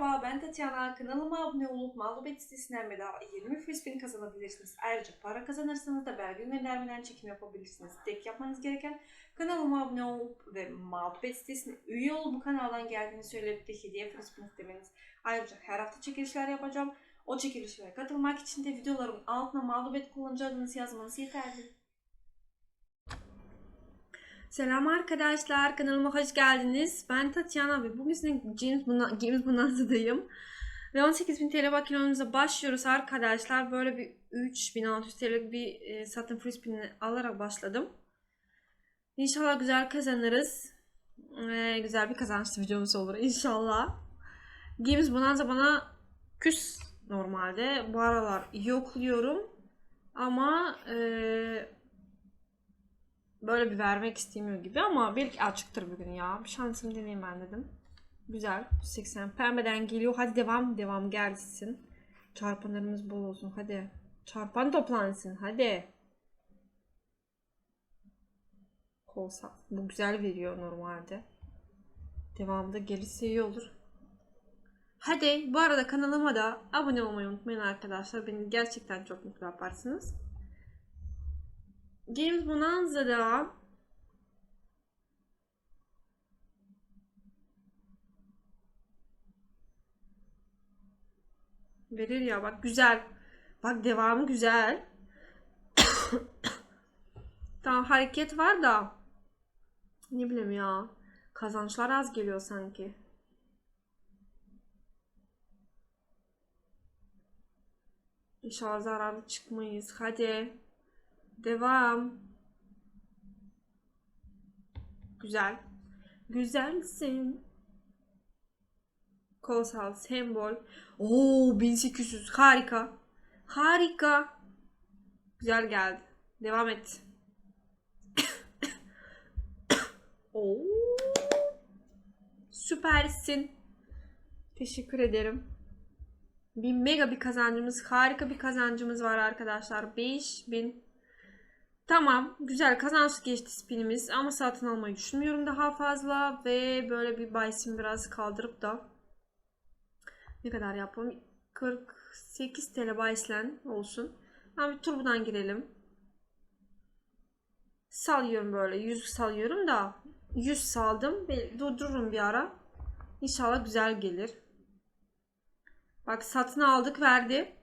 Merhaba ben Tatyana. Kanalıma abone olup mağlubiyet sitesinden bedava 20 frisbee kazanabilirsiniz. Ayrıca para kazanırsanız da belge göndermeden çekim yapabilirsiniz. Tek yapmanız gereken kanalıma abone olup ve mağlubiyet sitesine üye olup bu kanaldan geldiğini söyleyip de hediye frisbee istemeniz. Ayrıca her hafta çekilişler yapacağım. O çekilişlere katılmak için de videolarımın altına mağlubiyet kullanıcı adınızı yazmanız yeterli. Selam arkadaşlar, kanalıma hoş geldiniz. Ben Tatyana ve bugün size James, Buna, James Bonanza'dayım. Ve 18.000 TL bakilonumuza başlıyoruz arkadaşlar. Böyle bir 3600 TL'lik bir e, satın frisbee'ni alarak başladım. İnşallah güzel kazanırız. Ve güzel bir kazançlı videomuz olur inşallah. Games Bonanza bana küs normalde. Bu aralar yokluyorum. Ama eee böyle bir vermek istemiyor gibi ama belki açıktır bugün ya. Bir şansım deneyeyim ben dedim. Güzel. 80 pembeden geliyor. Hadi devam devam gelsin. Çarpanlarımız bol olsun. Hadi. Çarpan toplansın. Hadi. Kolsa. Bu güzel veriyor normalde. Devamında gelirse iyi olur. Hadi bu arada kanalıma da abone olmayı unutmayın arkadaşlar. Beni gerçekten çok mutlu yaparsınız. James Bonanza'da verir ya bak güzel. Bak devamı güzel. tamam hareket var da ne bileyim ya kazançlar az geliyor sanki. İnşallah zararlı çıkmayız. Hadi. Devam. Güzel. Güzelsin. Kolsal sembol. Oo 1800 harika. Harika. Güzel geldi. Devam et. Oo. Süpersin. Teşekkür ederim. Bir mega bir kazancımız, harika bir kazancımız var arkadaşlar. 5000 Tamam, güzel kazanç geçti spinimiz ama satın almayı düşünmüyorum daha fazla ve böyle bir baysim biraz kaldırıp da ne kadar yapalım? 48 TL bahislen olsun. Ben bir turbodan girelim. Salıyorum böyle. 100 salıyorum da 100 saldım. Bir durdururum bir ara. İnşallah güzel gelir. Bak satın aldık verdi.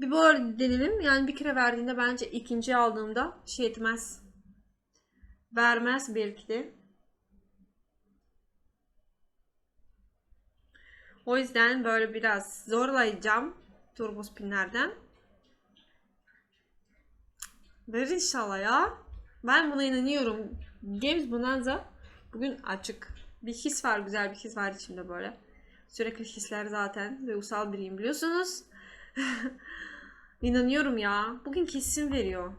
Bir böyle denelim. Yani bir kere verdiğinde bence ikinci aldığımda şey etmez. Vermez belki de. O yüzden böyle biraz zorlayacağım turbo spinlerden. Verir inşallah ya. Ben buna inanıyorum. Games Bonanza bugün açık. Bir his var, güzel bir his var içimde böyle. Sürekli hisler zaten duygusal biriyim biliyorsunuz. İnanıyorum ya. Bugün kesin veriyor.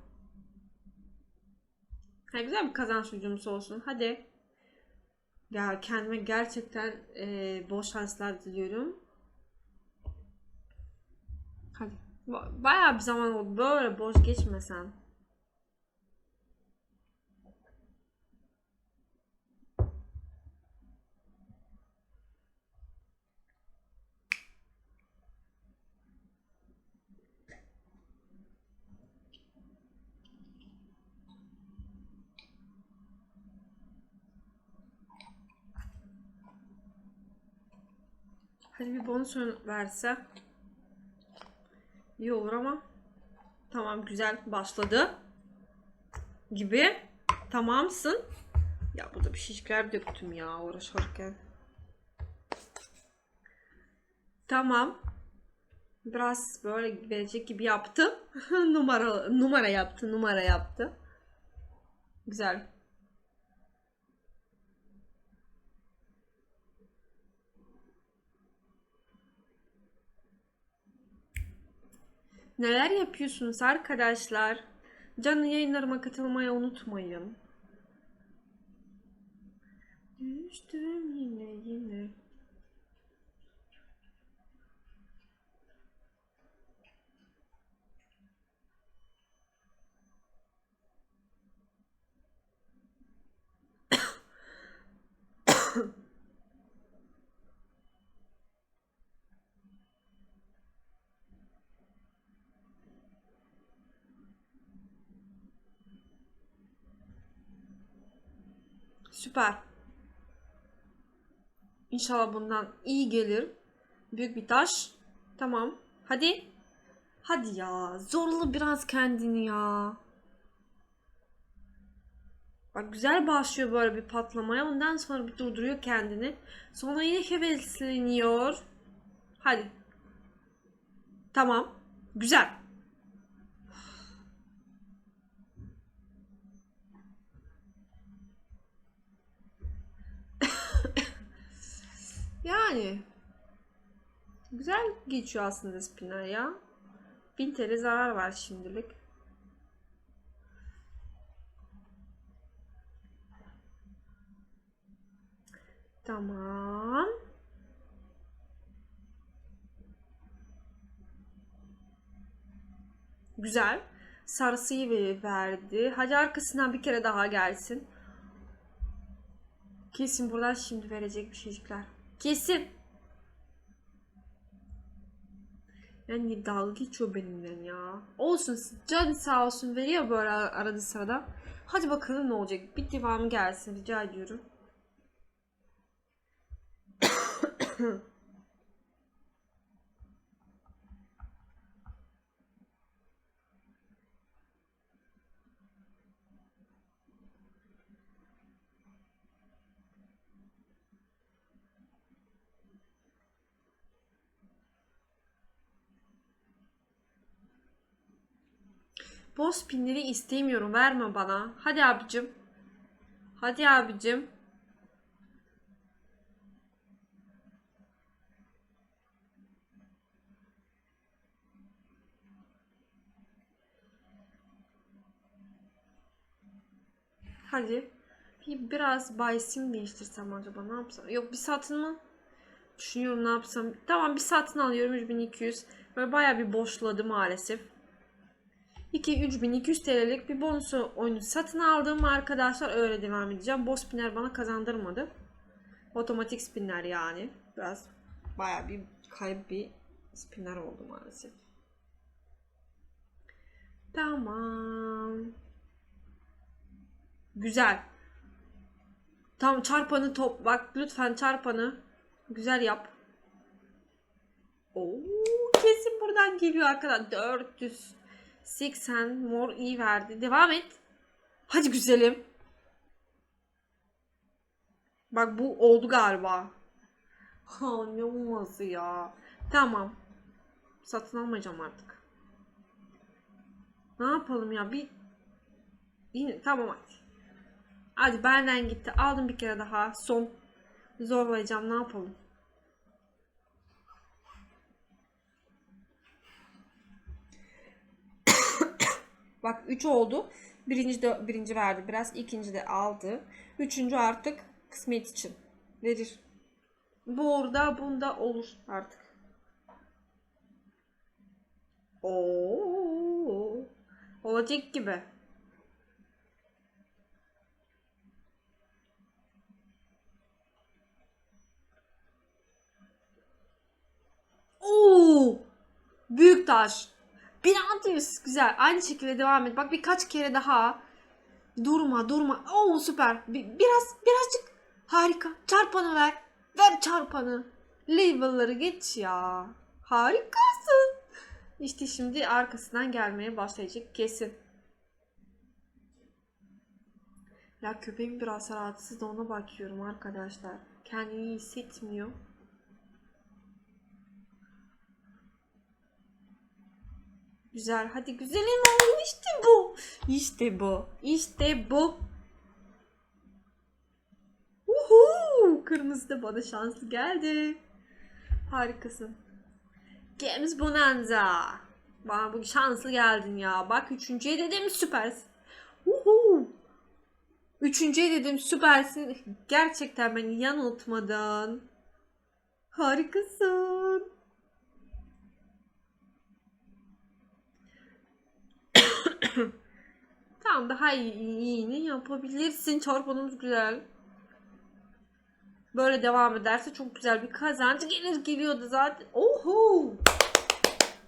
Ha, güzel bir kazanç ucumuz olsun. Hadi. Ya kendime gerçekten e, bol şanslar diliyorum. Hadi. Ba- Bayağı bir zaman oldu. Böyle boş geçmesen. Hadi bir bonus verse. İyi olur ama. Tamam güzel başladı. Gibi. Tamamsın. Ya burada bir şişler döktüm ya uğraşırken. Tamam. Biraz böyle verecek gibi yaptı. numara numara yaptı, numara yaptı. Güzel. Neler yapıyorsunuz arkadaşlar? Canlı yayınlarıma katılmayı unutmayın. Düştüm yine yine. Süper. İnşallah bundan iyi gelir. Büyük bir taş. Tamam. Hadi. Hadi ya. Zorla biraz kendini ya. Bak güzel başlıyor böyle bir patlamaya. Ondan sonra bir durduruyor kendini. Sonra yine hevesleniyor. Hadi. Tamam. Güzel. Yani güzel geçiyor aslında spinner ya. 1000 TL zarar var şimdilik. Tamam. Güzel. Sarısıyı ve- verdi. Hadi arkasından bir kere daha gelsin. Kesin buradan şimdi verecek bir şeycikler. Kesin. Yani dalga geçiyor benimle ya. Olsun can sağ olsun veriyor böyle ar- arada sırada. Hadi bakalım ne olacak. Bir devamı gelsin rica ediyorum. Boz pinleri istemiyorum. Verme bana. Hadi abicim. Hadi abicim. Hadi. Bir biraz baysim değiştirsem acaba ne yapsam? Yok bir satın mı? Düşünüyorum ne yapsam. Tamam bir satın alıyorum 3200. Böyle bayağı bir boşladı maalesef. 2 3200 TL'lik bir bonusu oyunu satın aldım arkadaşlar. Öyle devam edeceğim. Boss spinner bana kazandırmadı. Otomatik spinner yani. Biraz bayağı bir kayıp bir spinner oldu maalesef. Tamam. Güzel. Tamam çarpanı top. Bak lütfen çarpanı. Güzel yap. Oo, kesin buradan geliyor arkadaşlar. 480 mor iyi verdi. Devam et. Hadi güzelim. Bak bu oldu galiba. Ha ne olması ya. Tamam. Satın almayacağım artık. Ne yapalım ya? Bir Yine tamam hadi. Hadi benden gitti. Aldım bir kere daha. Son. Zorlayacağım. Ne yapalım? Bak 3 oldu. Birinci de birinci verdi biraz. ikinci de aldı. Üçüncü artık kısmet için verir. Bu orada bunda olur artık. Oo. Olacak gibi. Oo! Büyük taş. 1600 güzel. Aynı şekilde devam et. Bak birkaç kere daha. Durma durma. Oo süper. Bir- biraz birazcık harika. Çarpanı ver. Ver çarpanı. Level'ları geç ya. Harikasın. İşte şimdi arkasından gelmeye başlayacak kesin. Ya köpeğim biraz rahatsız da ona bakıyorum arkadaşlar. Kendini iyi hissetmiyor. Güzel. Hadi güzelim oğlum. İşte bu. İşte bu. İşte bu. Uhu! Kırmızı da bana şanslı geldi. Harikasın. Games Bonanza. Bana bu şanslı geldin ya. Bak üçüncüye dedim süpersin. Uhu! Üçüncüye dedim süpersin. Gerçekten beni yanıltmadın. Harikasın. Tamam daha iyi, iyini yapabilirsin. Çarpanımız güzel. Böyle devam ederse çok güzel bir kazanç gelir geliyordu zaten. Oho!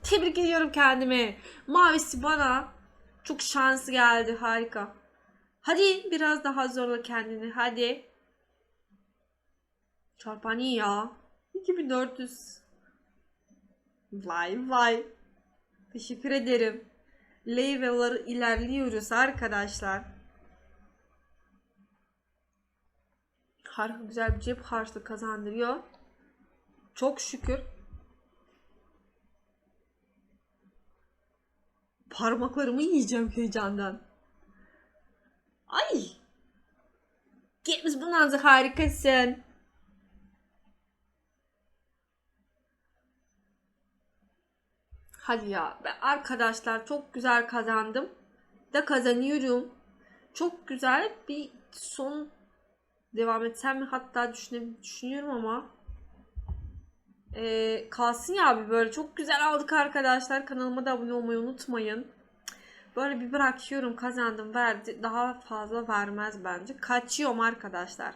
Tebrik ediyorum kendimi. Mavisi bana çok şanslı geldi. Harika. Hadi biraz daha zorla kendini. Hadi. Çarpan iyi ya. 2400. Vay vay. Teşekkür ederim. Level'ları ilerliyoruz arkadaşlar. Harika güzel bir cep harçlığı kazandırıyor. Çok şükür. Parmaklarımı yiyeceğim heyecandan. Ay. Games Bonanza harikasın. Hadi ya. Arkadaşlar çok güzel kazandım. Da kazanıyorum. Çok güzel bir son devam etsem mi? Hatta düşünüyorum ama. Ee, kalsın ya abi böyle. Çok güzel aldık arkadaşlar. Kanalıma da abone olmayı unutmayın. Böyle bir bırakıyorum. Kazandım. Verdi daha fazla vermez bence. Kaçıyorum arkadaşlar